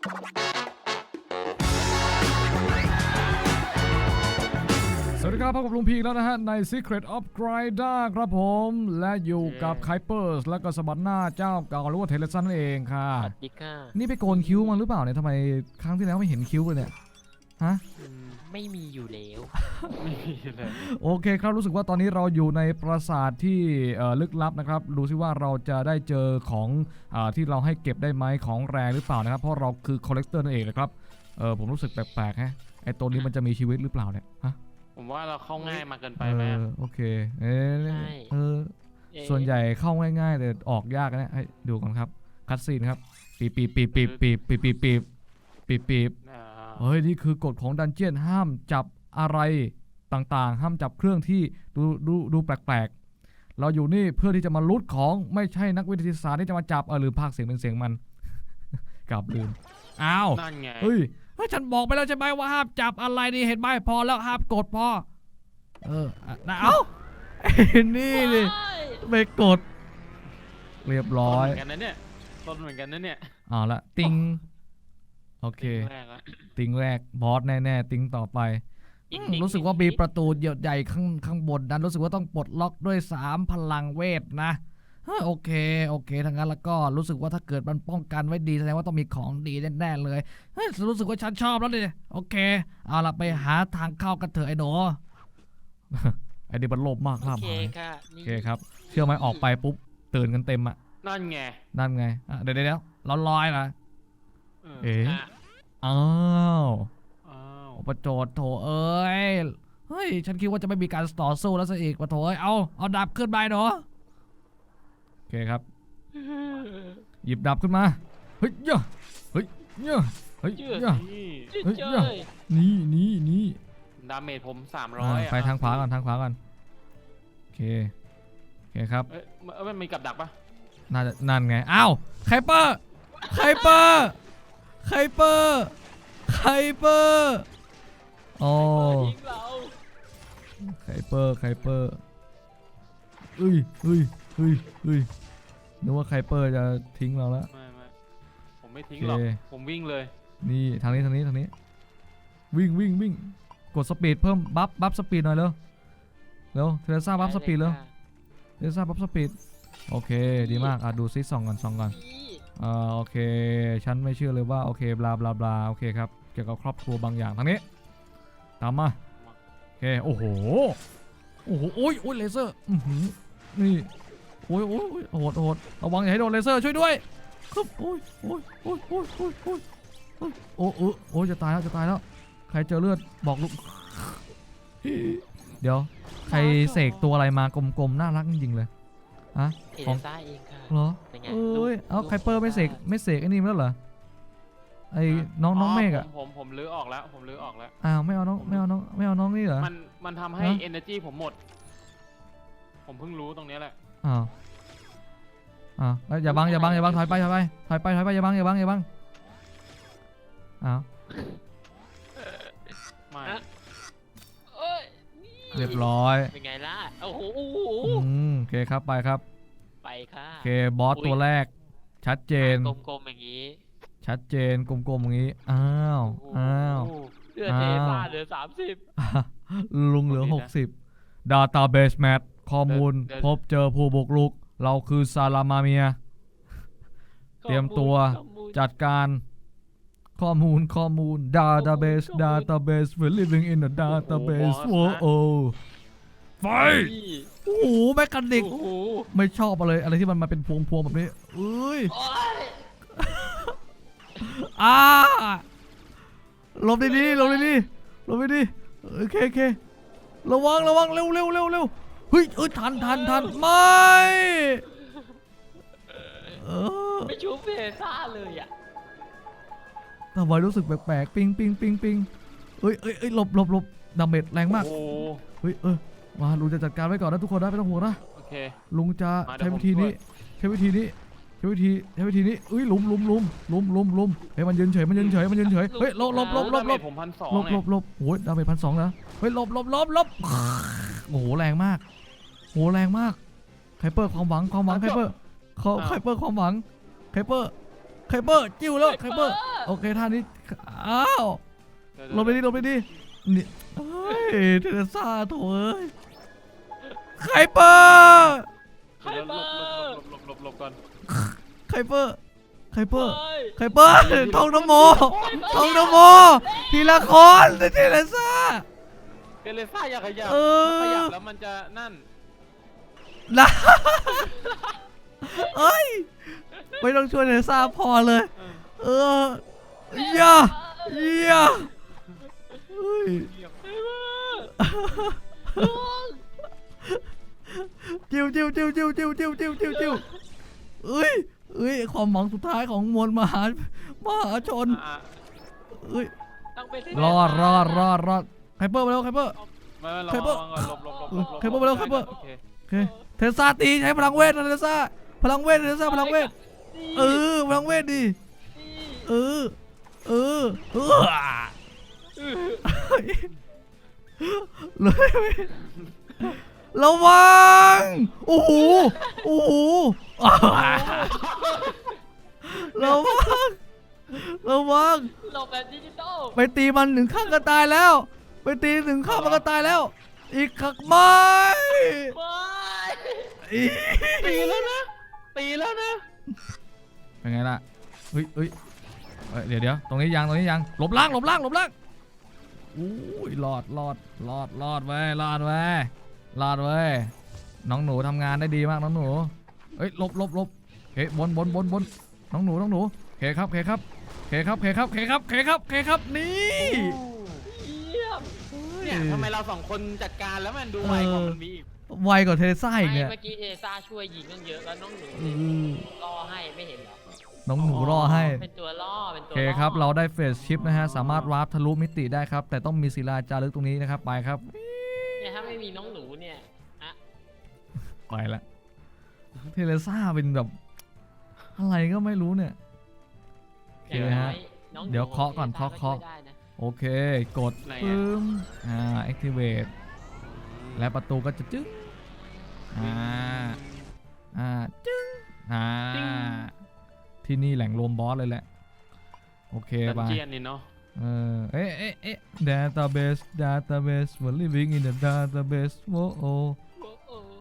สวัสดีครับพบกับลุงพีอีกแล้วนะฮะ ใน Secret of Grinder ครับผม และอยู่กับไคเปอร์สและก็สบันหน้าเจ้าเก่าหรือว่าเทเลซันนั่นเองค่ะ สวัสดีค่ะนี่ไปโกนคิ้วมาหรือเปล่าเนี่ยทำไมครั้งที่แล้วไม่เห็นคิ้วเลยเนี่ย ฮะ อืม ไม่มีอยู่แล้ว ไม่มีเลย โอเคครับรู้สึกว่าตอนนี้เราอยู่ในปราสาทที่เอ่อลึกลับนะครับดูซิว่าเราจะได้เจอของอาที่เราให้เก็บได้ไหมของแรงหรือเปล่านะครับ เพราะเราคือคอลเลกเตอร์นั่นเองนะครับเออผมรู้สึกแปลกๆฮะไอตัวนี้มันจะมีชีวิตหรือเปล่าเนี่ยฮะผมว่าเราเข้าง่ายมาเกินไปเอไหมอโอเคเอ๊ะใช่ เออ เอ๊ะส่วนใหญ่เข้าง่ายๆ แต่ออกยากนะให้ดูกันครับ คัดซีนครับ ปีบปีบปีบปีบปีบปีบปีบปีบปีบปีบอ่า เฮ้ยนี่คือกฎของดันเจียนห้ามจับอะไรต่างๆ ห้ามจับเครื่องที่ดูดูดูแปลกๆ เราอยู่นี่เพื่อที่จะมาลุดของไม่ใช่นักวิทยาศาสตร์ที่จะมาจับเออลืมพากย์เสียงเป็นเสียงมันกลับลืมอ้าวนั่นไงเฮ้ยเฮ้ยฉันบอกไปแล้วใช่ไหมว่าห้ามจับอะไรนี่เห็นไหมพอแล้วห้ามกดพอเอออะนะเอ้าไอ้นี่นี่ว้ายไม่กด เรียบร้อยต้นเหมือนกันนะเนี่ยต้นเหมือนกันนะเนี่ย เอาละติง โอเค แรกละติงแรกบอสแน่ๆติงต่อไปอีอืกมนิดรู้สึกว่ามีประตูใหญ่ๆข้างข้างบนนั้นรู้สึกว่าต้องปลดล็อกด้วย3พลังเวทนะเฮ้ยโอเคโอเคทั้างนั้นแล้วก็รู้สึกว่าถ้าเกิดมันป้องกันไว้ดีแสดงว่าต้องมีของดีแน่ๆเลยเฮ้ยรู้สึกว่าฉันชอบแล้วดิโอเค เอาละไปหาทางเข้ากันเถอะไอ้หนู ไอ้เด็กมันโลภมากโอล่าเคหายค่ะโอนี่เคครับเชื่อไหมออกไปปุ๊บตื่นกันเต็มอะนั่นไง นั่นไงอะเดี๋ยวเดี๋ยวเดี๋ยวเราลอยนะเออ เอ๊ะอะอ้าวอ้าวโอ้ประโจทย์โถเอ้ย เฮ้ย ฉันคิดว่าจะไม่มีการต่อสู้แล้วซะอีกปะโถเอ้ยเอาเอาดับขึ้นไปเนาะโอเคครับ หยิบดับขึ้นมา เฮ้ยเยอะเฮ้ยเยอะเฮ้ยเชื่อเยอะ นี่เฮ้ยเจ้เดี๋ยวยนี่นี่นี่ดาเมจผมสามร้ออ่ายอะไปทางขวาก่อนทางขวาก่อน โอเค โอเคครับ เอ้ยมันเอ้ยมันมีกับดักปะ น่าจะนั่นไง อ้าวไคเปอร์ไคเปอร์ ไคเปอร์ไคเปอร์โอ้ยิงเราไคเปอร์ไคเปอร์เอ้ยเฮ้ยเฮ้ยเฮ้ยนึกว่าไคเปอร์จะทิ้งเราแล้ว ไม่ไม่ผมไม่ทิ้งโอเคหรอกผมวิ่งเลย นี่ทางนี้ทางนี้ทางนี้ วิ่งวิ่งวิ่งกดสปีดเพิ่มบัฟบัฟสปีดหน่อยเร็วเร็วเทเลซ่าบัฟสปีดเร็วเทเลซ่าบัฟสปีดโอเคดีมากอะดูซิส่องก่อนส่องก่อน นี่ อ่าโอเค ฉันไม่เชื่อเลยว่าโอเคบลาบลาบลาโอเคครับ เกี่ยวกับครอบครัวบางอย่างทางนี้ ตามมา โอเค โอ้โห โอ้โห โอ้ยโอ้ยเลเซอร์อือหือนี่ โอ้ยโอ้ยโหดโหดระวังอย่าให้โดนเลเซอร์ช่วยด้วยครับโอ้ยโอ้ยโอ้ยโอ้ยโอ้ยโอ้ยโอ้โอ้โอ้จะตายแล้วจะตายแล้ว ใครเจอเลือดบอกลุกเดี๋ยว ใครเสกตัวอะไรมากลมๆน่ารักจริงๆเลย เอขอเลงซ่าเองค่ะเหรอเป็นไงเอ้ยลูกเอาลูกไคเปอร์ไม่เสกไม่เสกไอ้นี่มาแล้วเหรอไอ้น้องน้องเมฆอะผมผมผมลื้อออกแล้วผมลื้อออกแล้วอ้าวไม่เอาน้องไม่เอาน้องไม่เอาน้องนี่เหรอมันมันทำให้ฮะ energy ผมหมด ผมเพิ่งรู้ตรงเนี้ยแหละอ้าวอ้าวเอ้ยอย่าบังอย่าบังอย่าบังถอยไปถอยไปถอยไปถอยไปอย่าบังอย่าบังอย่าบังอ้าวไม่เอ้ยนี่เรียบร้อย เป็นไงล่ะ โอ้โห โอ้โหอืมโอเคครับไปครับไปค่ะโอเคบอสตัวแรก ชัดเจน กลมๆอย่างนี้ชัดเจนกลมๆอย่างนี้ อ้าวอ้าวโโหเลือดเทซ่าเหลือสามสิบลุงเหลือโอเคนะ60 Database Match ข้อมูลเดี๋ยวพบเจอผู้บุกรุก เราคือซาลามาเมีย เตรียมตัวข้อมูลจัดการข้อมูลข้อมูล database ข้อมูล database we're living in a database โอ้โอ้โหโห ไฟนี่โอ้โหแมคคานิก โอ้โหไม่ชอบอะไรอะไรที่มันมาเป็นพวงพวงๆแบบนี้เอ้ยโอ้ยอ่าหลบดีๆหลบดีๆหลบดีๆโอเคโอเคระวังระวังเร็วเร็วเร็วเร็วเฮ้ยเอ้ยทันทันทันไม่เออไม่ชูเทซ่าเลยอะทำไมรู้สึกแปลกๆปิงปิงปิงปิงเอ้ยเอ้ยเอ้ยหลบหลบหลบดาเมจแรงมากโอ้โหเฮ้ยเออ มาลุงจะจัดการไว้ก่อนนะทุกคนนะไม่ต้องห่วงนะโอเค ลุงจะมาเดี๋ใช้ยวผม วิธีนี้ช่วยใช้วิธีนี้ใช้วิธีใช้วิธีนี้เอ้ยหลุมหลุมหลุมหลุมหลุมหลุมเฮ้ยมันยืนเฉยมันยืนเฉยมันยืนเฉยเฮ้ยหลบหลบหลบหลบหลดาบเมจผมพันสองหลบหลเนี่ยบหลบโอ้ยดาเมจพันสองนะเฮ้ยหลบหลบหลบหลบโอ้โหแรงมากโอ้โหแรงมากไคเปอร์ความหวังความหวังไคเปอร์เขาไคเปอร์ความหวังไคเปอร์ไคเปอร์จิ้วแล้วไคเปอร์โโอเคท่านี้อ้าวเดี๋ยวลงไปดิลงไปดินี่เฮ้ยเทเรซ่าโถเอ้ย ไคเปอร์เดี๋ยวหลบหลบหลบหลบหลบก่อนไคเปอร์ไคเปอร์ไคเปอร์ท่องนโมท่องนโมทีละคนเทเรซ่าเทเลซ่าอย่าขยับขยับแล้วมันจะนั่นนะเอ้ยไม่ต้องช่วยเทเรซ่าพอเลย จิ้วจิ้วจิ้วจิ้วจิ้วจิ้วจิ้วเอ้ยเอ้ยความหวังสุดท้ายของมวลมหามหาชนอะเอ้ยต้รอดรอดรอดรอดไคเปอร์มาแล้วไคเปอร์ไคเปอร์ไคเปอร์ลไปแล้วไคเปอร์โอเคเทสซาตีใช้พลังเวทนะเทสซาพลังเวทเทสซาพลังเวทเออพลังเวทดิเออเออเออเลย ระวัง โอ้โห โอ้โหระวัง ระวัง หลบแบบดิจิตอลไปตีมันหนึ่งข้างก็ตายแล้ว ไปตีหนึ่งข้างมันก็ตายแล้ว อีกขักไม้ไม่อีตีแล้วนะ ตีแล้วนะ เป็นไงล่ะเฮ้ยเฮ้ยเอ้ยเดี๋ยวเดี๋ยวตรงนี้ยังตรงนี้ยังหลบล่างหลบล่างหลบล่างอุ้ยรอดรอดรอดรอดเว้ยรอดเว้ย รอดเว้ย น้องหนูทำงานได้ดีมากน้องหนูเฮ้ยหลบหลบหลบเฮ้ยบนบนบนบนน้องหนูน้องหนูเคครับเคครับเคครับเคครับเคครับเคครับเคครับนี่เยี่ยมเนี่ยทำไมเราสองคนจัดการแล้วมันดูไวกว่ามันมีอีกไวกว่าเทเรซ่าอีกไม่เนี่ยเมื่อกี้เทซ่าช่วยยิงตั้งเยอะแล้วน้องหนูอืมล่อให้ไม่เห็นเหรอน้องหนูรอให้เป็นตัวล่อเป็นโอตัวเคล่อครับเราได้เฟสชิปนะฮะสามารถวาร์ปทะลุมิติได้ครับ แต่ต้องมีศิลาจารึกตรงนี้นะครับไปครับเนี่ยถ้าไม่มีน้องหนูเนี่ยอะ ไปละเทเลซ่าเป็นแบบ อะไรก็ไม่รู้เนี่ย โอเคอย่างน้ฮะอยน้องหนูเดี๋ยวเคาะก่อนทซ่เคาะช่วยได้นะโอเค กดไหนปึ้อะมอ่า activate และประตูก็จะจึ๊งอ่า อ่า จึ๊งอ่า ที่นี่แหล่งรวมบอสเลยแหละ โอเคดันไป เจียนนี่เนาะ เออเอ๊ะเอ๊ะเอ๊ะ database database we're living in the database โอ้โอโอ้โห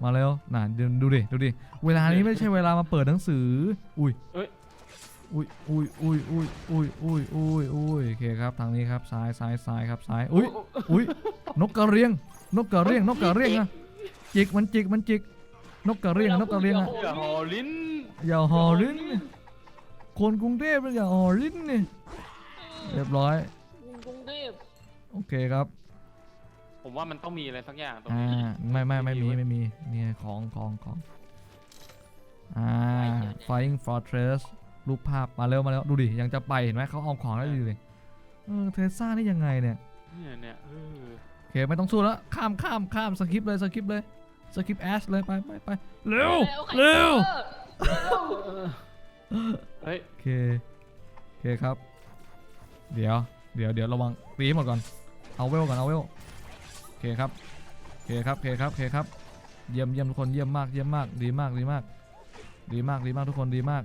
มาแล้วน่ะดูดูดิดูดิเวลานี้ไม่ใช่เวลามาเปิดหนังสือ อุ้ยเอ้ยอุ้ยอุ้ยอุ้ยอุ้ยอุ้ยอุ้ยอุ้ยอุ้ยโอเคครับทางนี้ครับซ้ายซ้ายซ้ายครับซ้ายอุ้ยอุ้ยนกกระเรียง นกกระเรียงนกกระเรียงอะจิกมันจิกมันจิก นกกระเรียงอะนกกระเรียงอะอย่าหอลิ้นอย่าหอลิ้นนี่คนกรุงเทพเนี่ยอย่าหอลิ้นนี่เรียบร้อยกรุงเทพโอเคครับ ผมว่ามันต้องมีอะไรสักอย่างตรงอ่านี้ไม่ไม่ไม่มีไม่มีไม่มีเนี่ยของของของอ่า Flying Fortress รูปภาพมาเร็วมาแล้วดูดิยังจะไปเห็นไหมเขาเอาของแล้วดูดิเออเทสซ่านี่ยังไงเนี่ยเนี่ยเนี่ยเออโอเคไม่ต้องสู้แล้วข้ามข้ามข้ามสกิปเลยสกิปเลยสกิปแอชเลยไปไปไปเร็วเร็วเฮ้ยโอเคโอเคครับ เดี๋ยวเดี๋ยวเดี๋ยวระวังตีให้หมดก่อนเอาเวลก่อนเอาเวลโอ เคครับโอเคครับโอเคครับโอเคครับ เยี่ยมเยี่ยมทุกคนเยี่ยมมากเยี่ยมมากดีมากดีมาก ดีมากดีมากทุกคนดีมาก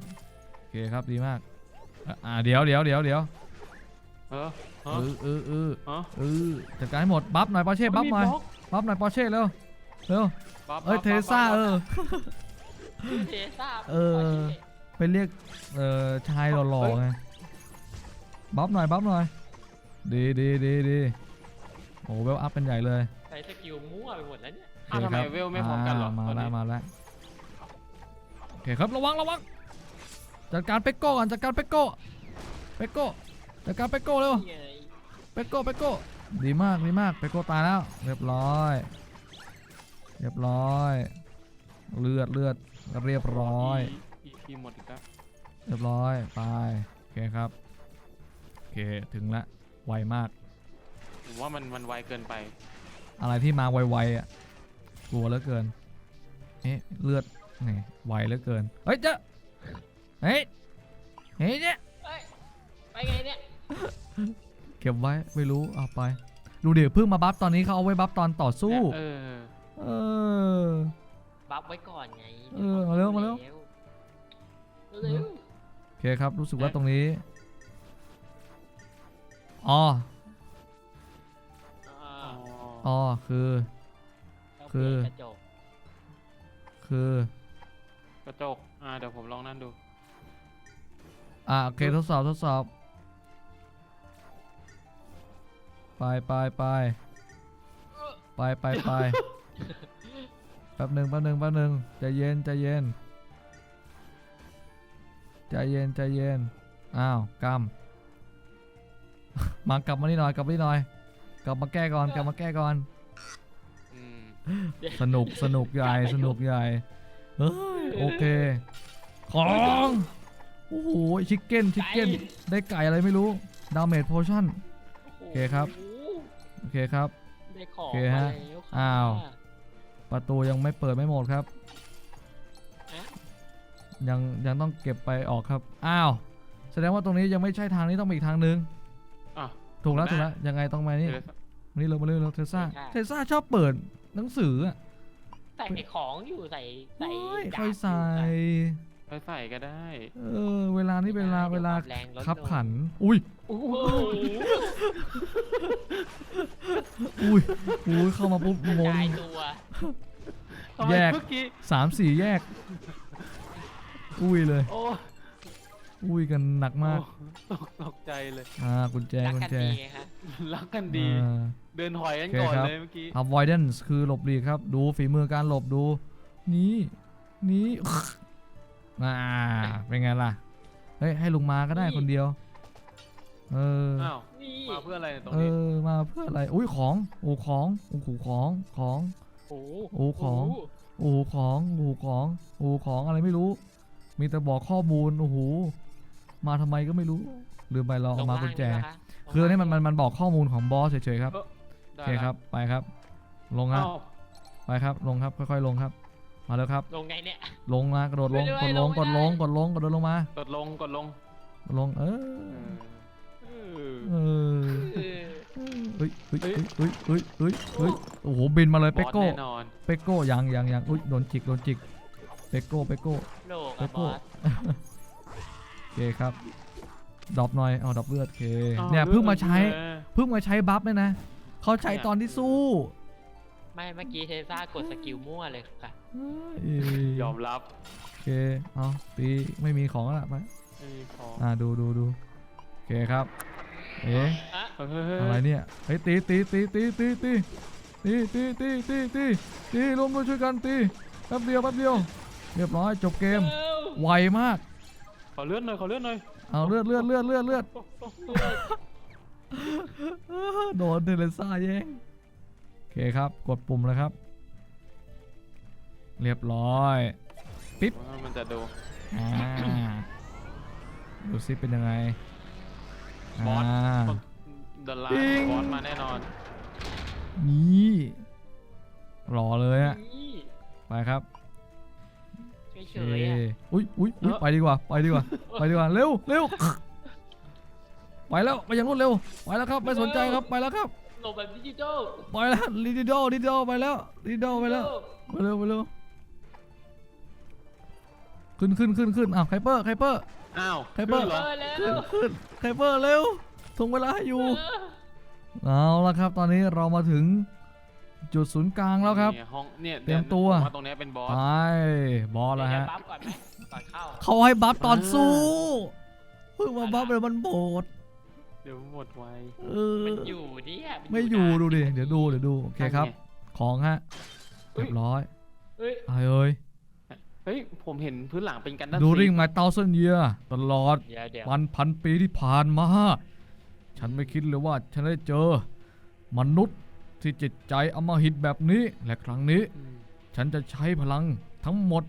โอเคครับดีมากอะอ่าเดี๋ยวเดี๋ยวเดี๋ยวเดี๋ยวเออเอเอออเออเออเออเออจัดการให้หมดบัฟหน่อยปอเช่บัฟหน่อยมีบล็อกบัฟหน่อยปอเช่เร็วเร็วบัฟเอ้ยบัฟเทซ่าบัฟเออเทซ่าเออไปเรียกเอ่อชายหล่อๆไงบัฟหน่อยบัฟหน่อยดีดีดีดี โอ้เวลอัพเป็นใหญ่เลยใช้สกิลมั่วไปหมดแล้วเนี่ยอ้าวทำไมโคครับเวลไม่พร้อมกันเหรอมาตอนแล้วนี้มาแล้วโอเคครับระวังระวังจัดการเป็กโก้ก่อนจัดการเป็กโก้เป็กโก้จัดการเป็กโก้เร็วนี่ไงเป็กโก้เป็กโก้ดีมากดีมากเป็กโก้ตายแล้ว เรียบร้อย เรียบร้อยเลือดเลือดเรียบร้อยอีพีหมดอีกแล้วเรียบร้อยไปโอเคครับโอเคถึงละไวมาก ผมว่ามันมันไวเกินไป อะไรที่มาไวๆอะกลัวเหลือเกินเอ๊ะเลือดไงไวเหลือเกินเฮ้ยเจ้าเฮ้ยเฮ้ยเนี่ยเอ้ยไปไงเนี่ยเก็บไว้ไม่รู้เอาไปดูเดี๋ยวเพิ่งมาบัฟตอนนี้เขาเอาไว้บัฟตอนต่อสู้เนี่ยเออ เออ บัฟไว้ก่อนไงเออมาเร็วมาเร็ว เร็วโอเคครับรู้สึกว่าตรงนี้อ๋ออ่า อ๋ออ๋อคือต้องคือ เปลี่ยนกระจกคือ กระจก อ่า เดี๋ยวผมลองนั่นดู อะโอเคทดสอบทดสอบ ไปไปไปไปไปไป แป๊บหนึ่งแป๊บหนึ่งแป๊บหนึ่งใจเย็นใจเย็นใจเย็นใจเย็นอ้าวกำ มากลับมานี่หน่อยกลับมานี่หน่อย กลับมาแก้ก่อนกลับมาแก้ก่อน อืมสนุกสนุกใหญ่สนุกใหญ่เฮ้ยโอเค ของโอ้โหชิคเก้นชิคเก้นได้ไก่อะไรไม่รู้ดาเมจโพชั่น โอเคครับ โอ้โหโอเคครับ ได้ของโอเคฮะมาแล้วค่ะอ้าว ประตูยังไม่เปิดไม่หมดครับฮะยังยังต้องเก็บไปออกครับ อ้าว แสดงว่าตรงนี้ยังไม่ใช่ทางนี้ต้องมีอีกทางนึงอะ ถูกแล้วถูถูกกแล้วนะยังไงต้องมานี่เดี๋ยวมานี่เรามาเร็วเร็วเทสซาเทสซาชอบเปิดหนังสืออะใส่ของอยู่ใส่ใส่เฮ้ยดาบค่อยใส่ไปใส่ก็ได้ เออ เวลานี้เวลาเวลาแรงลดขับลงขัน อุ้ยโอ้โหอุ้ยอุ้ยเข้ามาปุ๊บกระงงจายตัวทำไมแยกเมื่อกี้สามสี่แยก อุ้ยเลยโอ้อุ้ยกันหนักมากโอ้ตกตกใจเลย อ่ากุญแจรักกุญกันแจดีไงคะรักกันดี อ่า เดินหอยกันโอเคก่อนครับ เลยเมื่อกี้ avoidance คือหลบหลีกครับ ดูฝีมือการหลบดู นี่นี่อ่าเป็นไงล่ะ เฮ้ย ให้ลุงมาก็ได้คนเดียว เออ อ้าว นี่มาเพื่ออะไรเนี่ยตรงเอนี้ อ มาเพื่ออะไร อุ้ยของ โอ้ของโอ้โหของ ของ โอ้โหโอ้ของ โอ้ของ โอ้ของ โอ้ของอะไรไม่รู้ มีแต่บอกข้อมูล โอ้โห มาทำไมก็ไม่รู้ลืมไปเราเอามากุญแจลงล่งดีกว่ะคืออันนี้มันมันมันบอกข้อมูลของบอสเฉยๆครับเออโอได้เคละครับไปครับ ลงครับอ้าวไปครับลงครับค่อยๆลงครับ มาแล้วครับ ลงไงเนี่ย ลงมากระโดดลงไม่กได้ดลงไม่กดได้ลงกดลงกดลงลงมากดลงกดลงกดลงเออเออเออเออเฮ้ยเฮ้ยเฮ้ยเฮ้ยเฮ้ยเฮ้ยเฮ้ยโอ้โหบินมาเลยบเปอสโก้แน่นอนเปโก้ยังยังยังอุ้ยโดนจิกโดนจิกเปโก้เปโก้โลกเปอะบโก้อสโอ เคครับดรอปหน่อยเอาดรอปเลือดโอเคอ้าวเนี่ยลือดเพิ่งมาใช้เออเพิ่งมาใช้บัฟเนี่ยนะเขาใช้เนี่ยตอนที่สู้ไม่เมื่อกี้เทซ่ากดสกิลมั่วเลยค่ะเอ้ยยอมรับโอเคเอาตีไม่มีของแล้วล่ะไปไม่มีของอ่าดูดูดูโอเคครับเอ๊ะอะเฮ้ยเฮ้ยเฮ้ยอะไรเนี่ยเฮ้ยตีตีตีตีตีตีตีตีตีตีตีตีรวมด้วยช่วยกันตีแป๊บเดียวแป๊บเดียวเรียบร้อยจบเกมเอ้าไวมาก ขอเลื่อนหน่อยขอเลื่อนหน่อยเอาเลือดเลือดเลือดเลือดเลือดโดนเทเลซ่าแย่งโอเคครับ กดปุ่มแล้วครับ เรียบร้อยว่ามันจะดู อ่าดูซิเป็นยังไงบอสอ่าดอลลาปิ๊งร์บอสมาแน่นอนนี่รอเลยอะนี่ไปครับ เฉเอยๆอะอุ้ยอุ้ยอุ้ยไปดีกว่า ไปดีกว่า ไปดีกว่า เร็วเร็วไปแล้ว ไปอย่างรวดเร็ว ไปแล้วครับ ไม่สนใจครับ ไปแล้วครับ หลบแบบดิจิตอลไปแล้วลิดิโดลิดิโดไปแล้วลิดิโดไปแล้ว ไปเร็วไปเร็ว ขึ้นขึ้นขึ้นขึ้นอ้าวไคเปอร์ไคเปอร์ อ้าวใครเปิดขึ้นเหรอ เออแล้วขึ้นขึ้นไคเปอร์เร็วทวงเวลาให้อยู่เออเอาละครับ ตอนนี้เรามาถึง จุดศูนย์กลางแล้วครับ เนี่ยห้องเนี่ยเตรียมตัว ผาตรงเนี้ยเป็นบอสไปบอสแล้วเดี๋ยฮะวบัฟก่อนไหมก่อนเข้าเขาให้บัฟตอนอ่าสู้เพิ่งมาบัฟเลยมันโบดเดี๋ยวหมดไวเออมันอยู่เนี่ยนไม่อยู่นานดูดิเดี๋ยวดูเดี๋ยวดูโอเคครับของฮะเฮ้เรีย ยบร้อยเฮ้ยอะไรเอ่ยเฮ้ยผมเห็นพื้นหลังเป็นกันด้านดูซีริงมาเตาเซนเยียตลอด เดี๋ยวเดี๋ยววันพันปีที่ผ่านมา ฉันไม่คิดเลยว่าฉันได้เจอ มนุษย์ ที่จิตใจอำมหิตแบบนี้ และครั้งนี้อืมฉันจะใช้พลังทั้งหมด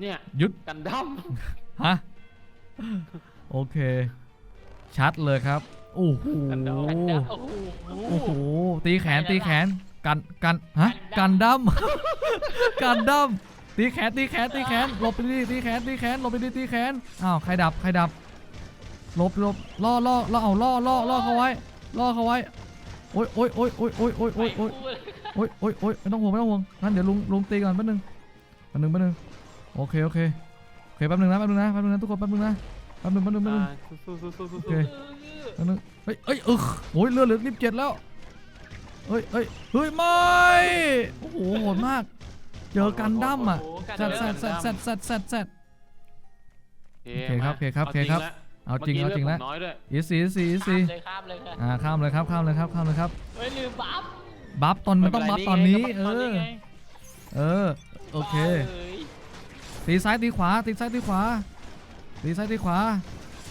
เนี่ยยึดกันดั้มฮะโอเค ชัดเลยครับ โอ้โหกันดาโอ้โหโอ้โหตีแขนตีแขนกันกันฮะกันดั้มกันดั้มตีแขนตีแขนตีแขนหลบไปดิตีแขนตีแขนหลบไปดิตีแขนอ้าวใครดับใครดับหลบหลบล่อล่อล่อเอาล่อล่อล่อเขาไว้ล่อเขาไว้ โอ๊ยโอ๊ยโอ๊ยโอ๊ยโอ๊ยโอ๊ยโอ๊ยโอ๊ยโอ๊ยโอ๊ยโอ๊ยไม่ต้องห่วงไม่ต้องห่วงงั้นเดี๋ยวลุงลุงตีก่อนแป๊บนึงแป๊บนึงแป๊บนึงโอเคโอเคโอเคแป๊บนึงนะแป๊บนึงนะแป๊บนึงนะทุกคนแป๊บนึงนะแป๊บนึงแป๊บนึงแป๊บนึงสู้สู้สู้สู้โอสู้เคแป๊บนึงเฮ้ยเอ้ยเออโอ้ยเลือดเหลือสิบเจ็ดแล้วเฮ้ยเฮ้ยเฮ้ยไม่โอ้โหโหดมาก เจอกันดั้มอะแซดแซดแซดแซดแซดแซด โอเคครับโอเคครับโอเคครับ เอาจริงมื่เอาจริงลืแล้อวดผมน้อยด้วยอีสีอีสีอีสีข้ามเลยข้ามเลยค่ะอ่าข้ามเลยครับข้ามเลยครับข้ามเลยครับเฮ้ยลืมบัฟบัฟตอนมันต้องบัฟตอนนี้เอไม่ป็อไรไงเออโอเคบ้าเลยตีซ้ายตีขวาตีซ้ายตีขวาตีซ้ายตีขวา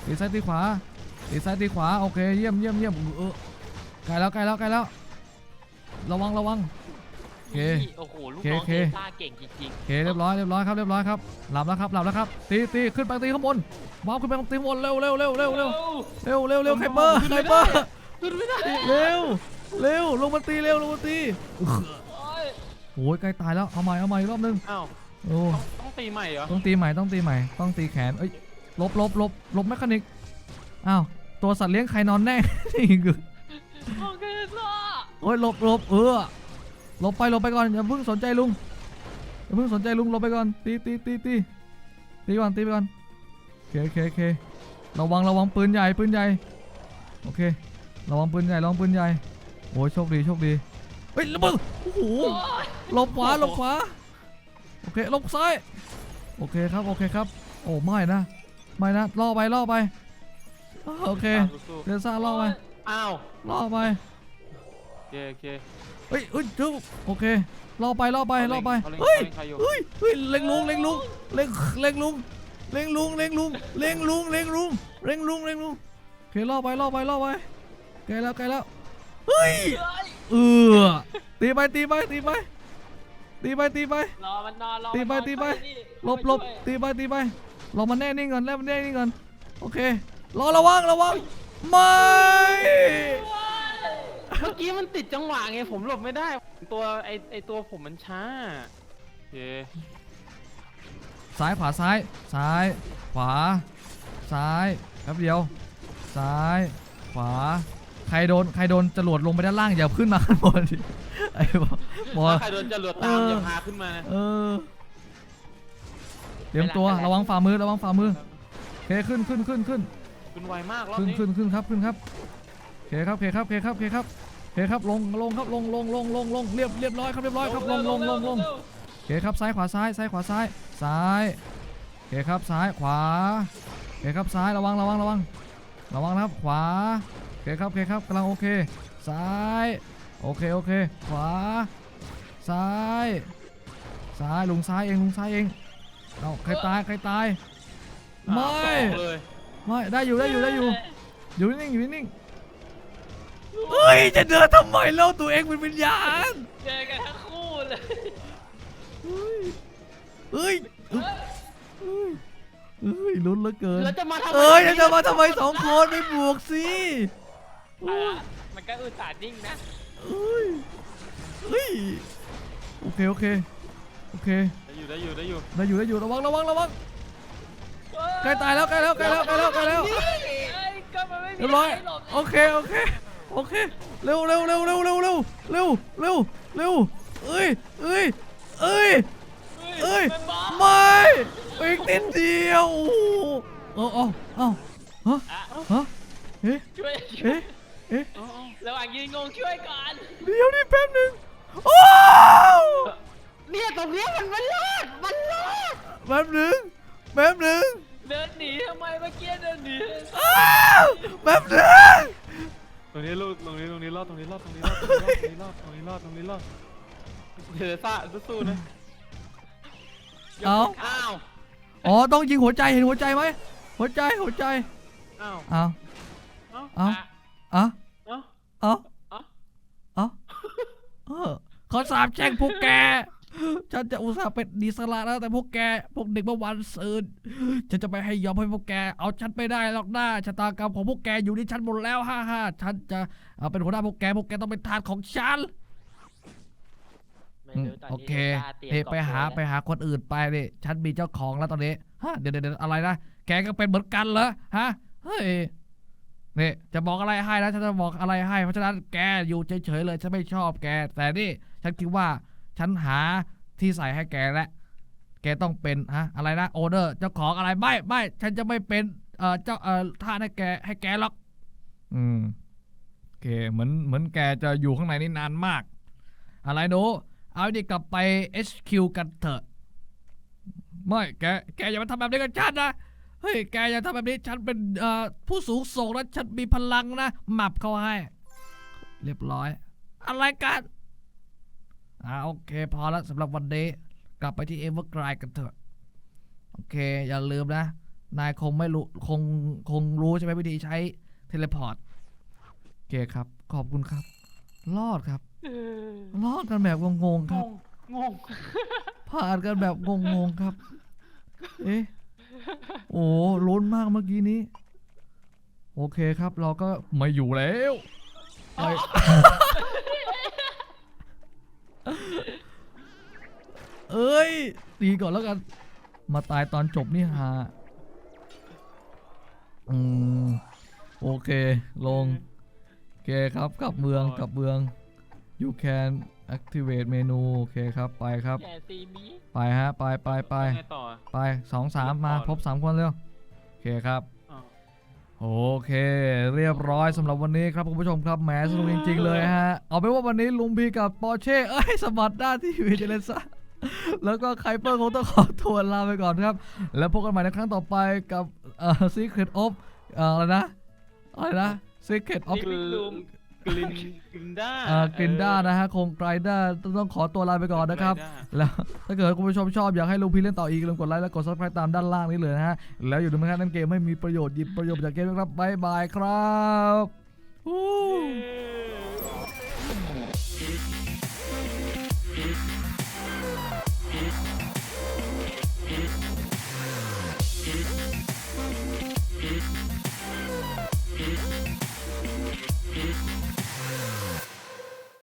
ตีซ้ายตีขวาตีซ้ายตีขวาโอเคเยี่ยมเยี่ยมเยี่ยมเออใกล้แล้วใกล้แล้วใกล้แล้วระวังระวังโอ เคนี่โอ้โหลูกโอเคน้องโอเค เทซ่าเก่งจริงโอเคเรียบร้อยเรียบร้อยครับเรียบร้อยครับหลับแล้วครับหลับแล้วครับตีตีขึ้นไปตีข้างบนว้าวขึ้นไปตีข้างบนเร็วเร็วเร็วเร็วเร็วเร็วเร็วเร็วไคเปอร์ไคเปอร์ขึ้นไม่ได้เร็วเร็วลงมาตีเร็วลงมาตีๆโอ้ยโอ้ยใกล้ตายแล้วเอาใหม่เอาใหม่อีกรอบนึงอ้าวโอ้ต้องต้องตีใหม่เหรอต้องตีใหม่ต้องตีใหม่ต้องตีแขนเอ้ยลบลบลบลบแมคานิกอ้าวตัวสัตว์เลี้ยงใครนอนแน่นี่คือ น้องเทซ่าโอ้ยหลบหลบเออ หลบไปหลบไปก่อนอย่าเพิ่งสนใจลุงอย่าเพิ่งสนใจลุงหลบไปก่อนตีตีตีตีตีก่อนตีไปก่อนโอเคโอเคโอเคระวังระวังปืนใหญ่ปืนใหญ่โอเคระวังปืนใหญ่ระวังปืนใหญ่โอ้ยโชคดีโชคดีเฮ้ยระเบิดโอ้โหหลบขวาหลบขวาโอเคหลบซ้ายโอเคครับโอเคครับ โอ้ไม่นะไม่นะล่อไปล่อไปอ้าวโอเคอะสู้เดซ่าล่อไปๆอ้าวล่อไปโอเคโอเค เฮ้ยเฮ้ยเจ้าโอเคล่อไปล่อไปล่อไปเขาเล็งเฮ้ยเขาเล็งใครอยู่เฮ้ยเฮ้ยเล็งลุงเล็งลุงเล็งเล็งลุงเล็งลุงเล็งลุงเล็งลุงเล็งลุงเล็งลุงเล็งลุงโอเคล่อไปล่อไปล่อไปใกล้แล้วใกล้แล้วเฮ้ยเฮ้ยเออตีไปตีไปตีไปตีไปตีไปรอมันนอนรอตีไปมันนอนตีไปช่วยนี่หลบหลบตีไปตีไปรอมันแน่นิ่งก่อนแล้วมันแน่นิ่งก่อนโอเครอระวังระวังไม่ เมื่อกี้มันติดจังหวะไงผมหลบไม่ได้ ตัวไอไอตัวผมมันช้าโอเคซ้ายขวาซ้าย ซ้าย ขวา ซ้ายแป๊บเดียว ซ้าย ขวา ใครโดน ใครโดนจรวดลงไปด้านล่างอย่าขึ้นมาข้างบนดิไอ้บอบอกถ้าใครโดนจรวดตามเออ อย่าพาขึ้นมานะ เออเตรียมตัวระวังฝ่ามือระวังฝ่ามือโอเคขึ้นขึ้นขึ้นขึ้นขึ้นไวมากรอบขึ้นนี้ขึ้นขึ้นครับขึ้นครับโอเคครับโอเคครับโอเคครับโอเคครับ โอเคครับลงลงครับลงลงลงลงลงเรียบเรียบร้อยครับเรียบร้อยครับลงลงลงลงโอเคครับซ้ายขวาซ้ายซ้ายขวาซ้ายซ้ายโอเคครับซ้ายขวาโอเคครับซ้ายระวังระวังระวังระวังนะครับขวาโอเคครับโอเคครับกำลังโอเคซ้ายโอเคโอเคขวาซ้ายซ้ายลุงซ้ายเองลุงซ้ายเองเอาใครตายใครตายอะไม่สองเลยไม่ได้อยู่ได้อยู่ได้อยู่อยู่นิ่งๆอยู่นิ่งๆ เฮ้ยจะเดินทำไมเล่าตัวเองเป็นวิญญาณเจอกันทั้งคู่เลยเฮ้ยเฮ้ยเฮ้ยเฮ้ยลุ้นเหลือเกินแล้วจะมาทำไมเอ้ยแล้วจะมาทำไมสองคนไม่บวกสิอะมันก็อุตส่าห์นิ่งนะเฮ้ยเฮ้ยโอเคโอเคโอเคได้อยู่ได้อยู่ได้อยู่ได้อยู่ได้อยู่ระวังระวังระวังใกล้ตายแล้วใกล้แล้วใกล้แล้วใกล้แล้วใกล้แล้วเอ้ยก็มันไม่มีเรียบร้อยใคหลบโอเคโอเค โอเคเร็วเร็วเร็วเร็วเร็วเร็วเร็วเร็วเร็วเอ้ยเอ้ยเอ้ยเอ้ยมันบล็อกไม่อีกนิดเดียวโอ้โหเอาเอาเอาฮะอะฮะเอ๊ะช่วยเอ๊ะเอ๊ะเอาเอาระหว่างยืนงงช่วยก่อนเดี๋ยวนี่แป๊บหนึงโอ้วเนี่ยตรงเนี้ยมันมันรอดมันรอดแป๊บหนึงแป๊บหนึงเดินหนีทำไมเมื่อกี้เดินหนีอ้าวแป๊บหนึง ตรงนี้ลูกตรงนี้ตรงนี้รอดตรงนี้รอดตรงนี้รอดตรงนี้รอดตรงนี้รอดตรงนี้รอดเทเลซ่าสู้ๆนะเอาอ้าวอ๋อต้องยิงหัวใจเห็นหัวใจไหมหัวใจหัวใจอ้าวเอาเอ้าเอาอะเอาเอ้าเอาเอ้าเอาเออขอสาบแช่งพวกแก ฉันจะอุตส่าห์เป็นดีสละแล้วแต่พวกแกพวกเด็กเมื่อวันซืนฉันจะไม่ให้ยอมให้พวกแกเอาฉันไปได้หรอกหน้าชะตากรรมของพวกแกอยู่ที่ฉันหมดแล้วฮ่าฮ่าฉันจะเอาเป็นหัวหน้าพวกแกพวกแกต้องเป็นทาสของฉัน ไม่อืมรู้ตอนโอนี้เคตาเตรียมเฮ้ยกอบไปหาโกยไปหาคนอื่นไปดิฉันมีเจ้าของแล้วตอนนี้ฮะเดี๋ยวเดี๋ยวเดี๋ยวอะไรนะ แกก็เป็นเหมือนกันเหรอฮะ เฮ้ยนี่จะบอกอะไรให้นะฉันจะบอกอะไรให้ เพราะฉะนั้นแกอยู่เฉยๆเลยฉันไม่ชอบแก แต่นี่ฉันคิดว่า ฉันหาที่ใส่ให้แกแล้วแกต้องเป็นฮะอะไรนะโอเดอร์เจ้าของอะไรไม่ไม่ฉันจะไม่เป็นเอ่อเจ้าเอ่อท่านให้แกให้แกหรอก อืมโอเคเหมือนเหมือนแกจะอยู่ข้างในนี่นานมาก อะไรหนูเอาดิกลับไป HQ กันเถอะไม่แกแกอย่ามาทำแบบนี้กับฉันนะเฮ้ยแกอย่าทำแบบนี้ฉันเป็นเอ่อผู้สูงส่งนะฉันมีพลังนะหมับเขาให้ เรียบร้อย อะไรกัน อ่าโอเค พอแล้วสำหรับวันนี้ กลับไปที่เอเวอร์กรายกันเถอะ โอเค อย่าลืมนะ นายคงไม่รู้ คงคงรู้ใช่ไหมวิธีใช้เทเลพอร์ต โอเคครับ ขอบคุณครับ รอดครับรอดกันแบบงงๆครับงง ผ่านกันแบบงงๆครับ เอ๊ะ โอ้ลุ้นมากเมื่อกี้นี้ โอเคครับ เราก็ไม่อยู่แล้วไป เอ้ยตีก่อนแล้วกัน มาตายตอนจบนี่ฮะอืมโอเคลงโอเคครับกลับเมืองกลับเมือง you can activate เมนูโอเคครับไปครับ แกซีมีไปฮะไปไปไปไงต่อ ไปสองสามมาต่อพบสามคนเร็วโอเคครับอ้าวโอเค เรียบร้อยสำหรับวันนี้ครับคุณผู้ชมครับแหมสนุกจริงๆเลยฮะ เอาเป็นว่าวันนี้ลุงพีกับปอร์เช่เอ้ยสมัครหน้าที่วิเจเลซ่า แล้วก็ไคเปอร์คงต้องขอตัวลาไปก่อนครับ แล้วพบกันใหม่ในครั้งต่อไปกับเอ่อ Secret of เอ่ออะไรนะอะไรนะ Secret of คือกลินกลินด้าเอ่อกรินด้านะฮะคงไกรด้าต้องขอตัวลาไปก่อนนะครับ แล้วถ้าเกิดคุณผู้ชมชอบอยากให้ลุงพีเล่นต่ออีกอย่าลืมกดไลค์และกด subscribe ตามด้านล่างนี้เลยนะฮะ แล้วอยู่ดูนะครับนั่นเกมให้มีประโยชน์หยิบประโยชน์จากเกมนะครับบ๊ายบายครับอู้